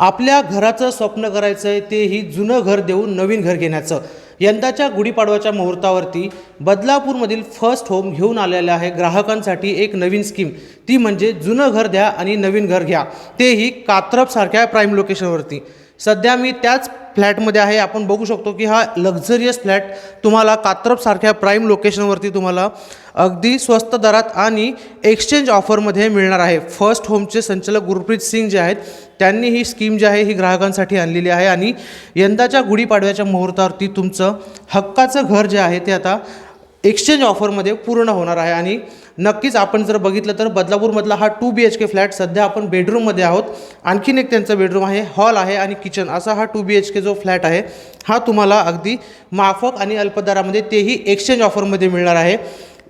आपल्या घराचं स्वप्न करायचं आहे तेही जुनं घर देऊन नवीन घर घेण्याचं. यंदाच्या गुढीपाडव्याच्या मुहूर्तावरती बदलापूरमधील फर्स्ट होम घेऊन आलेलं आहे ग्राहकांसाठी एक नवीन स्कीम. ती म्हणजे जुनं घर द्या आणि नवीन घर घ्या. तेही कात्रपसारख्या प्राईम लोकेशनवरती. सध्या मी त्याच फ्लॅटमध्ये आहे. आपण बघू शकतो की हा लक्झरियस फ्लॅट तुम्हाला कात्रपसारख्या प्राईम लोकेशनवरती तुम्हाला अगदी स्वस्त दरात आणि एक्सचेंज ऑफरमध्ये मिळणार आहे. फर्स्ट होमचे संचालक गुरप्रीत सिंग जे आहेत त्यांनी ही स्कीम जी आहे ही ग्राहकांसाठी आणलेली आहे आणि यंदाच्या गुढीपाडव्याच्या मुहूर्तावरती तुमचं हक्काचं घर जे आहे ते आता एक्सचेंज ऑफरमध्ये पूर्ण होणार आहे आणि नक्कीच आपण जर बघितलं तर बदलापूरमधला हा two B H K flat सध्या आपण बेडरूममध्ये आहोत. आणखीन एक त्यांचं बेडरूम आहे हॉल आहे आणि किचन असा हा टू बी एच के जो फ्लॅट आहे हा तुम्हाला अगदी माफक आणि अल्पदरामध्ये तेही एक्सचेंज ऑफरमध्ये मिळणार आहे.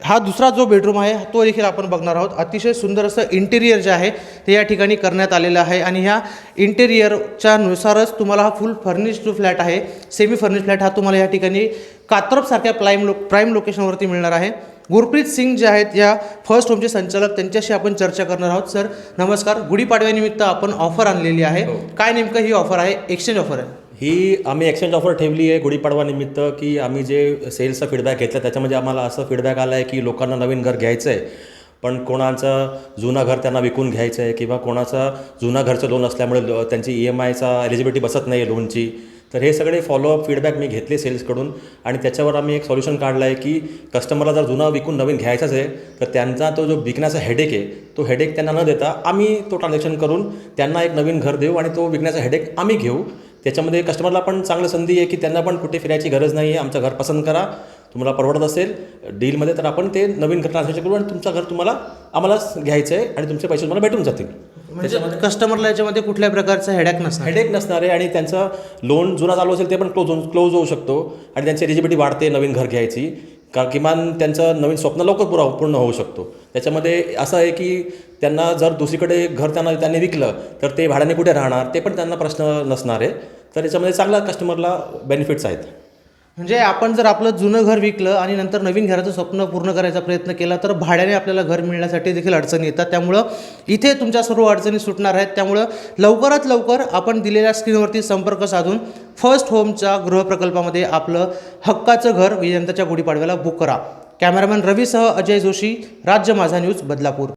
हा दुसरा जो बेडरूम आहे तो देखील आपण बघणार आहोत. अतिशय सुंदर असं इंटेरियर जे आहे ते या ठिकाणी करण्यात आलेलं आहे आणि ह्या इंटेरियरच्या नुसारच तुम्हाला हा फुल फर्निश्ड जो फ्लॅट आहे सेमी फर्निश फ्लॅट हा तुम्हाला या ठिकाणी कात्रपसारख्या प्राईम लो प्राईम लोकेशनवरती मिळणार आहे. गुरप्रीत सिंग जे आहेत या फर्स्ट होमचे संचालक त्यांच्याशी आपण चर्चा करणार आहोत. सर नमस्कार. गुढीपाडव्यानिमित्त आपण ऑफर आणलेली आहे. काय नेमकं ही ऑफर आहे? एक्सचेंज ऑफर आहे. ही आम्ही एक्सचेंज ऑफर ठेवली आहे गुढीपाडवा निमित्त की आम्ही जे सेल्सचा फीडबॅक घेतला त्याच्यामध्ये आम्हाला असं फीडबॅक आला आहे की लोकांना नवीन घर घ्यायचं आहे पण कोणाचं जुनं घर त्यांना विकून घ्यायचं आहे किंवा कोणाचं जुनं घरचं लोन असल्यामुळे त्यांची ई एम आयचा एलिजिबिलिटी बसत नाही आहे लोनची तर हे सगळे फॉलोअप फीडबॅक मी घेतले सेल्सकडून आणि त्याच्यावर आम्ही एक सोल्युशन काढलं आहे की कस्टमरला जर जुना विकून नवीन घ्यायचाच आहे तर त्यांचा तो जो विकण्याचा हेडेक आहे तो हेडेक त्यांना न देता आम्ही तो ट्रान्झॅक्शन करून त्यांना एक नवीन घर देऊ आणि तो विकण्याचा हेडेक आम्ही घेऊ. त्याच्यामध्ये कस्टमरला पण चांगली संधी आहे की त्यांना पण कुठे फिरायची गरज नाही आहे आमचं घर पसंत करा. तुम्हाला परवडत असेल डीलमध्ये तर आपण ते नवीन घर ट्रान्झॅक्शन करू आणि तुमचं घर तुम्हाला आम्हालाच घ्यायचं आहे आणि तुमचे पैसे तुम्हाला भेटून जातील. म्हणजे कस्टमरला याच्यामध्ये कुठल्याही प्रकारचा हेडॅक नसणार. हेडेक नसणार आहे आणि त्यांचं लोन जुना चालू असेल ते पण क्लोज होऊन क्लोज होऊ शकतो. आणि त्यांची एलिजिबिलिटी वाढते नवीन घर घ्यायची. का किमान त्यांचं नवीन स्वप्न लवकर पुरा पूर्ण होऊ शकतो. त्याच्यामध्ये असं आहे की त्यांना जर दुसरीकडे घर त्यांना त्यांनी विकलं तर ते भाड्याने कुठे राहणार? ते पण त्यांना प्रश्न नसणार आहे. तर याच्यामध्ये चांगला कस्टमरला बेनिफिट्स आहेत. म्हणजे आपण जर आपलं जुनं घर विकलं आणि नंतर नवीन घराचं स्वप्न पूर्ण करायचा प्रयत्न केला तर भाड्याने आपल्याला घर मिळण्यासाठी देखील अडचणी येतात. त्यामुळं इथे तुमच्या सर्व अडचणी सुटणार आहेत. त्यामुळं लवकरात लवकर आपण दिलेल्या स्क्रीनवरती संपर्क साधून फर्स्ट होमच्या गृहप्रकल्पामध्ये आपलं हक्काचं घर यंदाच्या गुढीपाडव्याला बुक करा. कॅमेरामॅन रवीसह अजय जोशी राज्य माझा न्यूज बदलापूर.